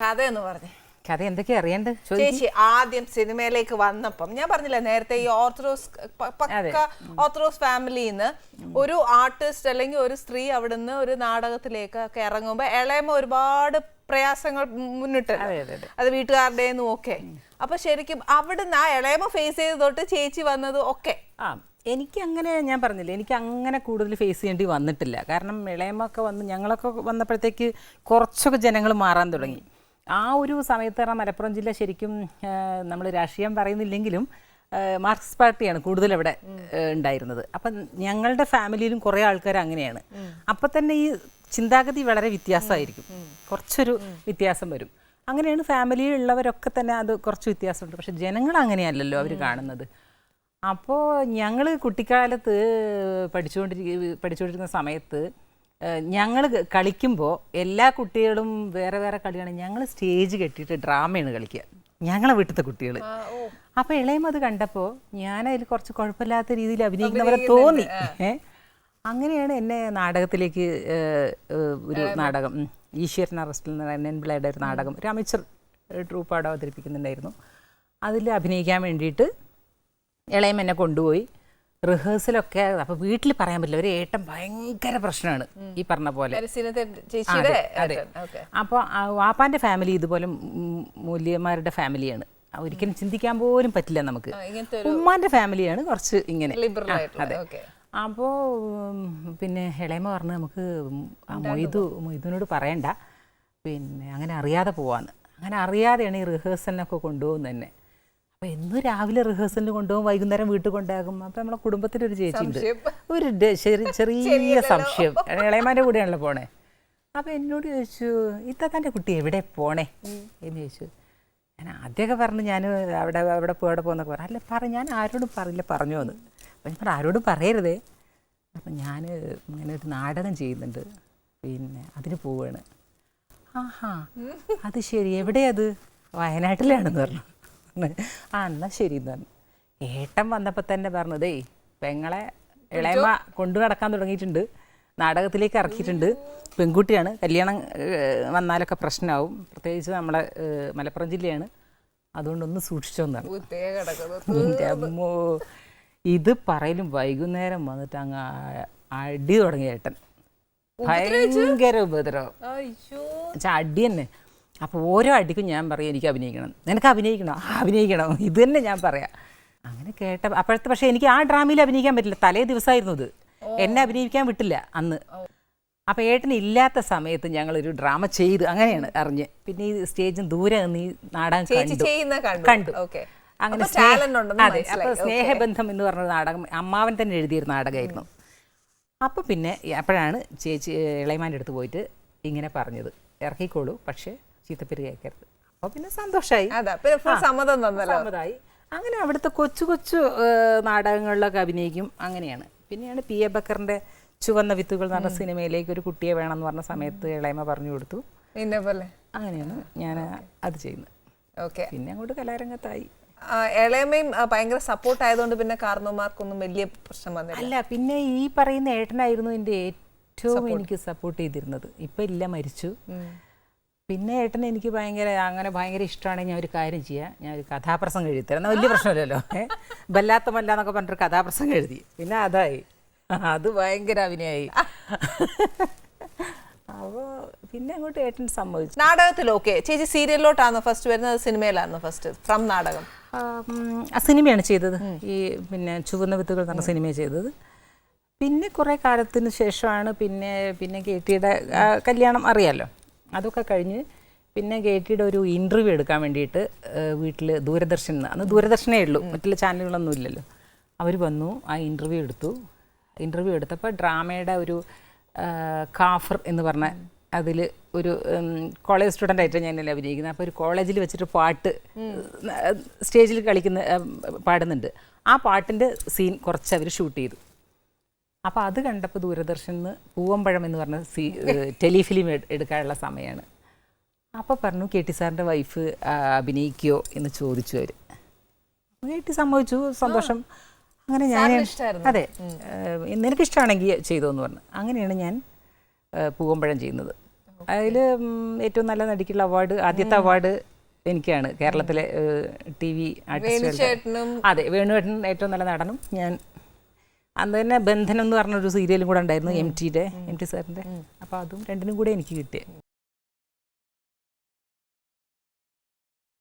കഥ എന്ന് പറഞ്ഞു. കഥ എന്തൊക്കെയാ അറിയണ്ട് ചേച്ചി ആദ്യം സിനിമയിലേക്ക് വന്നപ്പം ഞാൻ പറഞ്ഞില്ല നേരത്തെ ഈ ഓർത്തഡോക്സ് പക്ക ഓർത്തഡോക്സ് ഫാമിലിന്ന് ഒരു ആർട്ടിസ്റ്റ് അല്ലെങ്കിൽ ഒരു സ്ത്രീ അവിടുന്ന് ഒരു നാടകത്തിലേക്ക് ഒക്കെ ഇറങ്ങുമ്പോ ഇളയമ ഒരുപാട് പ്രയാസങ്ങൾ മുന്നിട്ട് അതെ, വീട്ടുകാരുടെയും ഒക്കെ. അപ്പൊ ശരിക്കും അവിടുന്ന് ആ ഇളയമ ഫേസ് ചെയ്ത് തൊട്ട് ചേച്ചി വന്നത് ഒക്കെ. ആ എനിക്ക് അങ്ങനെ ഞാൻ പറഞ്ഞില്ല എനിക്ക് അങ്ങനെ കൂടുതൽ ഫേസ് ചെയ്യേണ്ടി വന്നിട്ടില്ല. കാരണം ഇളയമൊക്കെ വന്ന് ഞങ്ങളൊക്കെ വന്നപ്പോഴത്തേക്ക് കുറച്ചൊക്കെ ജനങ്ങൾ മാറാൻ തുടങ്ങി. ആ ഒരു സമയത്ത് മലപ്പുറം ജില്ല ശരിക്കും നമ്മൾ രാഷ്ട്രീയം പറയുന്നില്ലെങ്കിലും മാർക്സ് പാർട്ടിയാണ് കൂടുതൽ അവിടെ ഉണ്ടായിരുന്നത്. അപ്പം ഞങ്ങളുടെ ഫാമിലിയിലും കുറേ ആൾക്കാർ അങ്ങനെയാണ്. അപ്പം തന്നെ ഈ ചിന്താഗതി വളരെ വ്യത്യാസമായിരിക്കും. കുറച്ചൊരു വ്യത്യാസം വരും. അങ്ങനെയാണ് ഫാമിലിയിൽ ഉള്ളവരൊക്കെ തന്നെ അത് കുറച്ച് വ്യത്യാസമുണ്ട്. പക്ഷെ ജനങ്ങൾ അങ്ങനെയല്ലല്ലോ അവർ കാണുന്നത്. അപ്പോൾ ഞങ്ങൾ കുട്ടിക്കാലത്ത് പഠിച്ചുകൊണ്ടിരിക്കുന്ന പഠിച്ചുകൊണ്ടിരിക്കുന്ന സമയത്ത് ഞങ്ങൾ കളിക്കുമ്പോൾ എല്ലാ കുട്ടികളും വേറെ വേറെ കളിയാണ്. ഞങ്ങൾ സ്റ്റേജ് കെട്ടിയിട്ട് ഡ്രാമയാണ് കളിക്കുക ഞങ്ങളെ വീട്ടിലത്തെ കുട്ടികൾ അപ്പോൾ ഇളയം അത് കണ്ടപ്പോൾ ഞാൻ അതിൽ കുറച്ച് കുഴപ്പമില്ലാത്ത രീതിയിൽ അഭിനയിക്കുന്നവരെ പോലെ തോന്നി. അങ്ങനെയാണ് എന്നെ നാടകത്തിലേക്ക് ഒരു നാടകം ഈശ്വരൻ അറസ്റ്റിൽ നിന്ന് എൻ എൻ പിള്ളയുടെ ഒരു നാടകം ഒരു അമിച്ചർ ട്രൂപ്പ് അവിടെ അവതരിപ്പിക്കുന്നുണ്ടായിരുന്നു. അതിൽ അഭിനയിക്കാൻ വേണ്ടിയിട്ട് ഇളയം എന്നെ കൊണ്ടുപോയി. റിഹേഴ്സലൊക്കെ അപ്പൊ വീട്ടിൽ പറയാൻ പറ്റില്ല. ഒരു ഏട്ടൻ ഭയങ്കര പ്രശ്നമാണ് ഈ പറഞ്ഞ പോലെ. അപ്പൊ വാപ്പാന്റെ അതെ. അപ്പോൾ വാപ്പാന്റെ ഫാമിലി ഇതുപോലെ മൂല്യമാരുടെ മൂല്യന്മാരുടെ ഫാമിലിയാണ്. ഒരിക്കലും ചിന്തിക്കാൻ പോലും പറ്റില്ല നമുക്ക്. ഉമ്മാന്റെ ഫാമിലിയാണ് കുറച്ച് ഇങ്ങനെ. അതെ. അപ്പോൾ പിന്നെ ഇളയമ പറഞ്ഞ് നമുക്ക് മൊയ്തു മൊയ്തുവിനോട് പറയണ്ട. പിന്നെ അങ്ങനെ അറിയാതെ പോവാന്ന്. അങ്ങനെ അറിയാതെയാണ് ഈ റിഹേഴ്സലിനൊക്കെ കൊണ്ടുപോകുന്നത് തന്നെ അപ്പോൾ എന്ന് രാവിലെ റിഹേഴ്സലിന് കൊണ്ടുപോകും വൈകുന്നേരം വീട്ടിൽ കൊണ്ടാകും അപ്പോൾ നമ്മളെ കുടുംബത്തിന്റെ ഒരു ചേച്ചിയുണ്ട്. ഒരു ചെറിയ സംശയം. ഇളയമാന്റെ കൂടെയാണല്ലോ പോണേ. അപ്പോൾ എന്നോട് ചോദിച്ചു ഇത്തത്താന്റെ കുട്ടി എവിടെ പോണേ? എന്ന് ചോദിച്ചു. ഞാൻ ആദ്യമൊക്കെ പറഞ്ഞു ഞാൻ അവിടെ അവിടെ പോയി അവിടെ പോകുന്നൊക്കെ പറഞ്ഞു. അല്ല പറ ഞാൻ ആരോടും പറയില്ല പറഞ്ഞു എന്ന്. അപ്പം ഞാൻ ആരോടും പറയരുതേ. അപ്പം ഞാൻ ഇങ്ങനെ ഒരു നാടകം ചെയ്യുന്നുണ്ട്. പിന്നെ അതിന് പോവാണ്. ആഹാ അത് ശരി. എവിടെയത് വയനാട്ടിലാണെന്ന് പറഞ്ഞു. ആ എന്നാ ശരി എന്ന്. പറഞ്ഞു ഏട്ടൻ വന്നപ്പോൾ തന്നെ പറഞ്ഞതേ പെങ്ങളെ ഇളയമ്മ കൊണ്ടു നടക്കാൻ തുടങ്ങിയിട്ടുണ്ട്. നാടകത്തിലേക്ക് ഇറക്കിയിട്ടുണ്ട്. പെൺകുട്ടിയാണ്. കല്യാണം വന്നാലൊക്കെ പ്രശ്നമാവും. പ്രത്യേകിച്ച് നമ്മുടെ മലപ്പുറം ജില്ലയാണ്. അതുകൊണ്ടൊന്ന് എന്റെ അമ്മോ. ഇത് പറയലും വൈകുന്നേരം വന്നിട്ട് അങ്ങ് അടി തുടങ്ങി ഏട്ടൻ. ഭയങ്കര ഉപദ്രവം. അടി തന്നെ. അപ്പോൾ ഓരോ അടിക്കും ഞാൻ പറയും എനിക്ക് അഭിനയിക്കണം. നിനക്ക് അഭിനയിക്കണം? ആ, അഭിനയിക്കണം? ഇത് തന്നെ ഞാൻ പറയാം. അങ്ങനെ കേട്ട അപ്പോഴത്തെ പക്ഷേ എനിക്ക് ആ ഡ്രാമയിൽ അഭിനയിക്കാൻ പറ്റില്ല. തലേ ദിവസമായിരുന്നു ഇത്. എന്നെ അഭിനയിക്കാൻ വിട്ടില്ല അന്ന്. അപ്പോൾ ഏട്ടന് ഇല്ലാത്ത സമയത്ത് ഞങ്ങളൊരു ഡ്രാമ ചെയ്ത്. അങ്ങനെയാണ് അറിഞ്ഞ്. പിന്നെ ഈ സ്റ്റേജിന് ദൂരെ നിന്ന് ഈ നാടകം കണ്ടു. കണ്ടു. അങ്ങനെ അതെ. അപ്പോൾ സ്നേഹബന്ധം എന്ന് പറഞ്ഞ നാടകം. അമ്മാവൻ തന്നെ എഴുതിയൊരു നാടകമായിരുന്നു. അപ്പോൾ പിന്നെ അപ്പോഴാണ് ചേച്ചി ഇളയമാന്റെ അടുത്ത് പോയിട്ട് ഇങ്ങനെ പറഞ്ഞത്. ഇറക്കിക്കോളൂ പക്ഷേ ചീത്തപ്പേര് കേൾക്കരുത് അപ്പോൾ പിന്നെ സന്തോഷമായി അതാ പിന്നെ ഫുൾ സമ്മതം തന്നല്ലോ. സമ്മതമായി അങ്ങനെ അവിടുത്തെ കൊച്ചു കൊച്ചു നാടകങ്ങളിലൊക്കെ അഭിനയിക്കും. അങ്ങനെയാണ്. പിന്നെയാണ് പി എ ബക്കറിന്റെ ചുവന്ന വിത്തുകൾ എന്ന് പറഞ്ഞ സിനിമയിലേക്ക് ഒരു കുട്ടിയെ വേണമെന്ന് പറഞ്ഞ സമയത്ത് ഇളയമ പറഞ്ഞു കൊടുത്തു. പിന്നെ പോലെ. അങ്ങനെയാണ് ഞാൻ അത് ചെയ്യുന്നത്. ഓക്കെ. പിന്നെ അങ്ങോട്ട് കലാരംഗത്തായി. ഇളയമ്മയും ആ, ഭയങ്കര സപ്പോർട്ട് ആയതുകൊണ്ട് പിന്നെ കാർന്നോമാർക്കൊന്നും വലിയ പ്രശ്നം വന്നില്ല. അല്ല പിന്നെ ഈ പറയുന്ന ഏട്ടനായിരുന്നു എന്റെ ഏറ്റവും എനിക്ക് സപ്പോർട്ട് ചെയ്തിരുന്നത്. ഇപ്പം ഇല്ല മരിച്ചു. പിന്നെ ഏട്ടൻ എനിക്ക് ഭയങ്കര അങ്ങനെ ഭയങ്കര ഇഷ്ടമാണെങ്കിൽ ഞാൻ ഒരു കാര്യം ചെയ്യാം. ഞാൻ ഒരു കഥാപ്രസംഗം എഴുതി തരാം. എന്നാൽ വലിയ പ്രശ്നമില്ലല്ലോ. ബല്ലാത്ത മല്ല എന്നൊക്കെ പറഞ്ഞിട്ട് കഥാപ്രസംഗം എഴുതി. പിന്നെ അതായി. അത് ഭയങ്കര അഭിനയായി. അപ്പോൾ പിന്നെ അങ്ങോട്ട് ഏട്ടൻ സമ്മതിച്ചു. നാടകത്തിൽ ഓക്കെ ചേച്ചി സീരിയലിലോട്ടാണോ ഫസ്റ്റ് വരുന്നത്? സിനിമയിലാണോ ഫസ്റ്റ് ഫ്രം നാടകം. ആ, സിനിമയാണ് ചെയ്തത്. ഈ പിന്നെ ചുവന്ന വിത്തുകൾ എന്ന സിനിമ ചെയ്തത്. പിന്നെ കുറേ കാലത്തിന് ശേഷമാണ് പിന്നെ പിന്നെ കെ ടിയുടെ കല്യാണം അറിയാമല്ലോ അതൊക്കെ കഴിഞ്ഞ് പിന്നെ ഗേറ്റിയുടെ ഒരു ഇന്റർവ്യൂ എടുക്കാൻ വേണ്ടിയിട്ട് വീട്ടിൽ ദൂരദർശൻ അന്ന് ദൂരദർശനേ ഉള്ളൂ. മറ്റുള്ള ചാനലുകളൊന്നും ഇല്ലല്ലോ. അവർ വന്നു ആ ഇന്റർവ്യൂ എടുത്തു. ഇന്റർവ്യൂ എടുത്തപ്പോൾ ഡ്രാമയുടെ ഒരു കാഫർ എന്ന് പറഞ്ഞ അതിൽ ഒരു കോളേജ് സ്റ്റുഡന്റ് ആയിട്ടാണ് ഞാൻ ഇതിൽ അഭിനയിക്കുന്നത്. അപ്പോൾ ഒരു കോളേജിൽ വെച്ചിട്ട് പാട്ട് സ്റ്റേജിൽ കളിക്കുന്ന പാടുന്നുണ്ട്. ആ പാട്ടിന്റെ സീൻ കുറച്ച് അവർ ഷൂട്ട് ചെയ്തു. അപ്പോൾ അത് കണ്ടപ്പോൾ ദൂരദർശനിൽ പൂവമ്പഴം എന്ന് പറഞ്ഞ സി ടെലിഫിലിം എടുക്കാനുള്ള സമയമാണ് അപ്പോൾ പറഞ്ഞു കെ ടി സാറിന്റെ വൈഫ് അഭിനയിക്കുമോ എന്ന് ചോദിച്ചു അവർ കെ ടി സമ്മതിച്ചു സന്തോഷം. അങ്ങനെ ഞാൻ? അതെ നിനക്കിഷ്ടമാണെങ്കിൽ നിനക്ക് ഇഷ്ടമാണെങ്കിൽ ചെയ്തോ എന്ന് പറഞ്ഞു. അങ്ങനെയാണ് ഞാൻ പൂവമ്പഴം ചെയ്യുന്നത്. അതിൽ ഏറ്റവും നല്ല നടിക്കുള്ള അവാർഡ് ആദ്യത്തെ അവാർഡ് എനിക്കാണ്. കേരളത്തിലെ ടി വി വേണുചേട്ടനും അതെ വേണുവേട്ടൻ ഏറ്റവും നല്ല നടനും ഞാൻ അന്ന് തന്നെ ബന്ധനം എന്ന് പറഞ്ഞൊരു സീരിയലും കൂടെ ഉണ്ടായിരുന്നു എം ടിയുടെ എം ടി സാറിന്റെ അപ്പോൾ അതും രണ്ടിനും കൂടെ എനിക്ക് കിട്ടിയത്